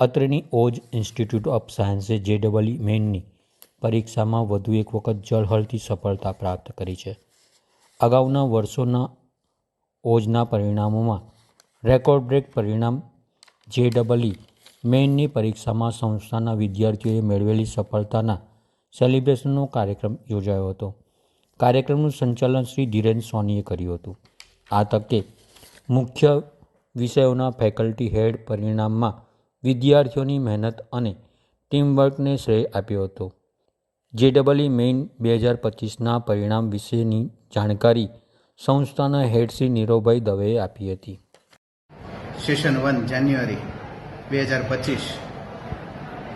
અત્રેની ઓજ institute of સાયન્સે જેડબલઈ મેઇનની પરીક્ષામાં વધુ એક વખત ઝળહળતી સફળતા પ્રાપ્ત કરી છે. અગાઉના વર્ષોના ઓજના પરિણામોમાં રેકોર્ડ બ્રેક પરિણામ જેડબલઈ મેઇનની પરીક્ષામાં સંસ્થાના વિદ્યાર્થીઓએ મેળવેલી સફળતાના સેલિબ્રેશનનો કાર્યક્રમ યોજાયો હતો. કાર્યક્રમનું સંચાલન શ્રી ધીરેન સોનીએ કર્યું હતું. આ તકે મુખ્ય વિષયોના ફેકલ્ટી હેડ પરિણામમાં વિદ્યાર્થીઓની મહેનત અને ટીમવર્કને શ્રેય આપ્યો હતો. જેડબલઈ મેઇન બે હજાર પચીસના પરિણામ વિશેની જાણકારી સંસ્થાના હેડ શ્રી નીરવભાઈ દવેએ આપી હતી. સેશન વન જાન્યુઆરી બે હજાર પચીસ.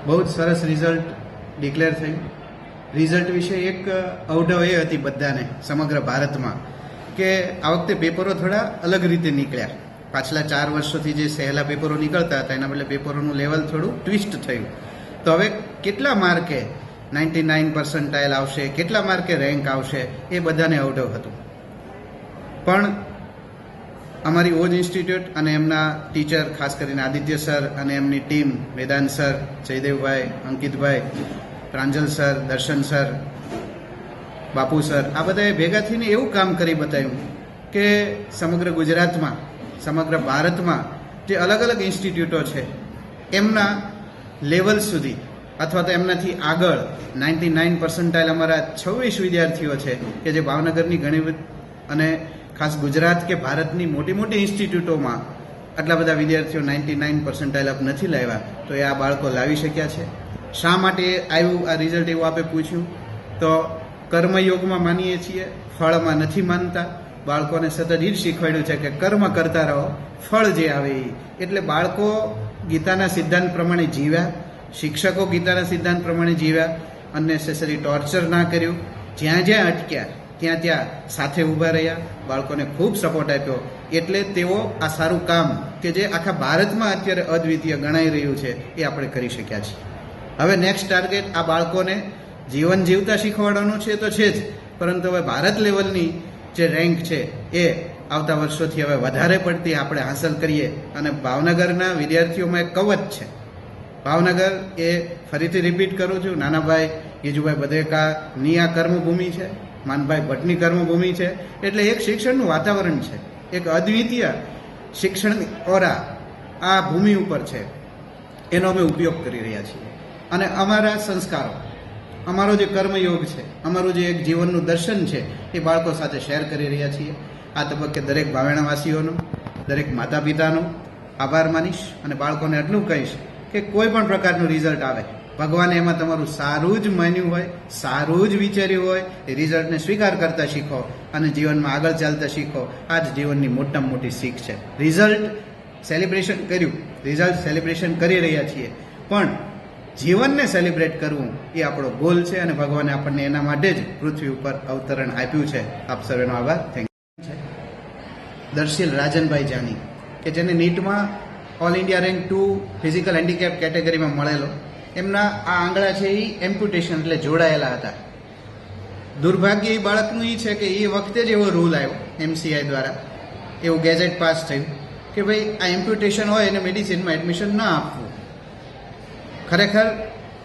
બહુ જ સરસ રિઝલ્ટ ડિક્લેર થયું. રિઝલ્ટ વિશે એક અવઢવ એ હતી બધાને, સમગ્ર ભારતમાં, કે આ વખતે પેપરો થોડા અલગ રીતે નીકળ્યા. પાછલા ચાર વર્ષોથી જે સહેલા પેપરો નીકળતા હતા, એના બદલે પેપરોનું લેવલ થોડું ટ્વિસ્ટ થયું. તો હવે કેટલા માર્કે નાઇન્ટી નાઇન પર્સન્ટાઇલ આવશે, કેટલા માર્કે રેન્ક આવશે, એ બધાને અવઢવ હતું. પણ અમારી ઓજ ઇન્સ્ટિટ્યૂટ અને એમના ટીચર, ખાસ કરીને આદિત્ય સર અને એમની team, Vedant sir, Jaydevbhai, અંકિતભાઈ, Pranjal sir, Darshan sir, Bapu sir, આ બધાએ ભેગા થઈને એવું કામ કરી બતાવ્યું કે સમગ્ર ગુજરાતમાં સમગ્ર ભારતમાં જે અલગ અલગ ઇન્સ્ટિટ્યૂટો છે, એમના લેવલ સુધી અથવા તો એમનાથી આગળ નાઇન્ટી નાઇન પર્સન્ટાઇલ અમારા છવ્વીસ વિદ્યાર્થીઓ છે કે જે ભાવનગરની ઘણી અને ખાસ ગુજરાત કે ભારતની મોટી મોટી ઇન્સ્ટિટ્યૂટોમાં આટલા બધા વિદ્યાર્થીઓ નાઇન્ટી નાઇન પર્સન્ટાઇલ અપ નથી લાવ્યા, તો એ આ બાળકો લાવી શક્યા છે. શા માટે આવ્યું આ રિઝલ્ટ એવું આપે પૂછ્યું? તો કર્મયોગમાં માનીએ છીએ, ફળમાં નથી માનતા. બાળકોને સતત એ શીખવાડ્યું છે કે કર્મ કરતા રહો, ફળ જે આવે એ એટલે બાળકો ગીતાના સિદ્ધાંત પ્રમાણે જીવ્યા, શિક્ષકો ગીતાના સિદ્ધાંત પ્રમાણે જીવ્યા અનનેસેસરી ટોર્ચર ના કર્યું. જ્યાં જ્યાં અટક્યા, ત્યાં ત્યાં સાથે ઊભા રહ્યા, બાળકોને ખૂબ સપોર્ટ આપ્યો. એટલે તેઓ આ સારું કામ કે જે આખા ભારતમાં અત્યારે અદ્વિતીય ગણાઈ રહ્યું છે, એ આપણે કરી શક્યા છીએ. હવે નેક્સ્ટ ટાર્ગેટ આ બાળકોને જીવન જીવતા શીખવાડવાનું છે તો છે જ. પરંતુ હવે ભારત લેવલની જે રેન્ક છે એ આવતા વર્ષોથી હવે વધારે પડતી આપણે હાંસલ કરીએ અને ભાવનગરના વિદ્યાર્થીઓમાં એક કવચ છે. ભાવનગર એ ફરીથી રિપીટ કરું છું, નાનાભાઈ ગીજુભાઈ બધેકાની આ કર્મભૂમિ છે, માનભાઈ ભટ્ટની કર્મભૂમિ છે, એટલે એક શિક્ષણનું વાતાવરણ છે, એક અદ્વિતીય શિક્ષણની ઓરા આ ભૂમિ ઉપર છે. એનો અમે ઉપયોગ કરી રહ્યા છીએ. અને અમારા સંસ્કારો અમારો જે કર્મયોગ છે, અમારું જે એક જીવનનું દર્શન છે, એ બાળકો સાથે શેર કરી રહ્યા છીએ. આ તબક્કે દરેક ભાવેણાવાસીઓનો દરેક માતા પિતાનો આભાર માનીશ અને બાળકોને એટલું કહીશ કે કોઈ પણ પ્રકારનું રિઝલ્ટ આવે. ભગવાને એમાં તમારું સારું જ માન્યું હોય, સારું જ વિચાર્યું હોય, એ રિઝલ્ટને સ્વીકાર કરતા શીખો અને જીવનમાં આગળ ચાલતા શીખો. આ જ જીવનની મોટામાં મોટી શીખ છે. રિઝલ્ટ સેલિબ્રેશન કર્યું. રિઝલ્ટ સેલિબ્રેશન કરી રહ્યા છીએ. પણ જીવનને સેલિબ્રેટ કરવું એ આપણો ગોલ છે અને ભગવાને આપણને એના માટે જ પૃથ્વી ઉપર અવતરણ આપ્યું છે. આપ સર્વેનો આભાર. થેન્ક યુ દર્શીલ રાજનભાઈ જાની, કે જેને નીટમાં all India rank two physical handicap કેટેગરીમાં મળેલો. એમના આ આંગળા છે એ એમ્પ્યુટેશન એટલે જોડાયેલા હતા. દુર્ભાગ્ય એ બાળકનું એ છે કે એ વખતે જ એવો રૂલ આવ્યો એમસીઆઈ દ્વારા. એવું ગેજેટ પાસ થયું કે ભાઈ આ એમ્પ્યુટેશન હોય એને મેડિસિનમાં એડમિશન ના આપવું. ખરેખર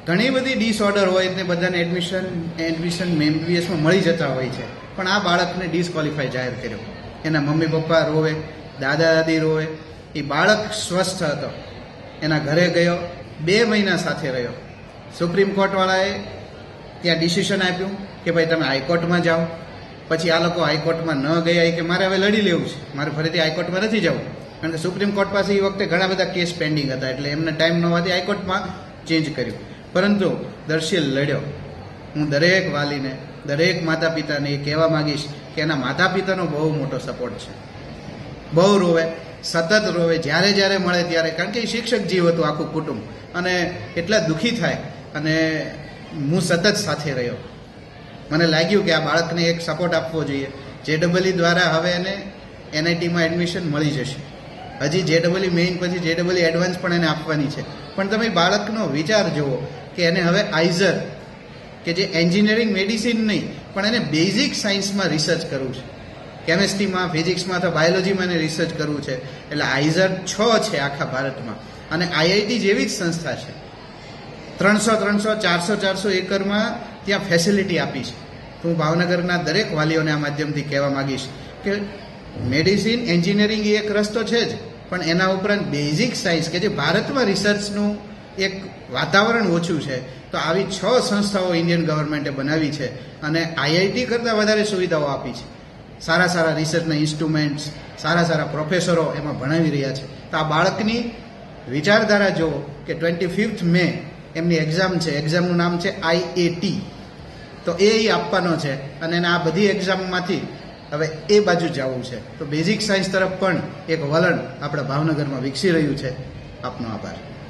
ઘણી બધી ડિસઓર્ડર હોય એટલે બધાને એડમિશન એડમિશન એમબીબીએસમાં મળી જતા હોય છે. પણ આ બાળકને ડિસ્કોલિફાય જાહેર કર્યો. એના મમ્મી પપ્પા રોવે, દાદા દાદી રોવે. એ બાળક સ્વસ્થ હતો. એના ઘરે ગયો, બે મહિના સાથે રહ્યો. સુપ્રીમ કોર્ટવાળાએ ત્યાં ડિસિશન આપ્યું કે ભાઈ તમે હાઈકોર્ટમાં જાઓ. પછી આ લોકો હાઈકોર્ટમાં ન ગયા કે મારે હવે લડી લેવું છે. મારે ફરીથી હાઈકોર્ટમાં નથી જવું. કારણ કે સુપ્રીમ કોર્ટ પાસે એ વખતે ઘણા બધા કેસ પેન્ડિંગ હતા. એટલે એમને ટાઈમ ન હોવાથી હાઈકોર્ટમાં ચેન્જ કર્યું. પરંતુ દર્શીલ લડ્યો. હું દરેક વાલીને, દરેક માતા પિતાને એ કહેવા માંગીશ કે એના માતા પિતાનો બહુ મોટો સપોર્ટ છે. બહુ રોવે, સતત રોવે, જ્યારે જ્યારે મળે ત્યારે. કારણ કે એ શિક્ષક જીવ હતું આખું કુટુંબ. અને એટલા દુઃખી થાય. અને હું સતત સાથે રહ્યો. મને લાગ્યું કે આ બાળકને એક સપોર્ટ આપવો જોઈએ. જેડબલઈ દ્વારા હવે એને એનઆઈટીમાં એડમિશન મળી જશે. હજી જેડબલઈ મેઇન પછી જેડબલઈ એડવાન્સ પણ એને આપવાની છે. પણ તમે બાળકનો વિચાર જુઓ કે એને હવે આઈઝર, કે જે એન્જિનિયરિંગ મેડિસિન નહીં, પણ એને બેઝિક સાયન્સમાં રિસર્ચ કરવું છે. કેમેસ્ટ્રીમાં, ફિઝિક્સમાં અથવા બાયોલોજીમાં એને રિસર્ચ કરવું છે. એટલે આઈઝર છ છે આખા ભારતમાં. અને આઈઆઈટી જેવી જ સંસ્થા છે. ત્રણસો ત્રણસો, ચારસો ચારસો એકરમાં ત્યાં ફેસિલિટી આપી છે. હું ભાવનગરના દરેક વાલીઓને આ માધ્યમથી કહેવા માંગીશ કે મેડિસિન એન્જિનિયરિંગ એ એક રસ્તો છે જ. પણ એના ઉપરાંત બેઝિક સાયન્સ કે જે ભારતમાં રિસર્ચનું એક વાતાવરણ ઓછું છે, તો આવી છ સંસ્થાઓ ઇન્ડિયન ગવર્મેન્ટે બનાવી છે અને આઈઆઈટી કરતાં વધારે સુવિધાઓ આપી છે. સારા સારા રિસર્ચના ઇન્સ્ટ્રુમેન્ટ્સ સારા સારા પ્રોફેસરો એમાં ભણાવી રહ્યા છે. તો આ બાળકની વિચારધારા જુઓ કે ટ્વેન્ટી ફિફ્થ મે એમની એક્ઝામ છે. એક્ઝામનું નામ છે આઈએટી તો એ ઈ આપવાનો છે અને આ બધી એક્ઝામમાંથી હવે એ બાજુ જવું છે. તો બેઝિક સાયન્સ તરફ પણ એક વલણ આપણા ભાવનગરમાં વિકસી રહ્યું છે. આપનો આભાર.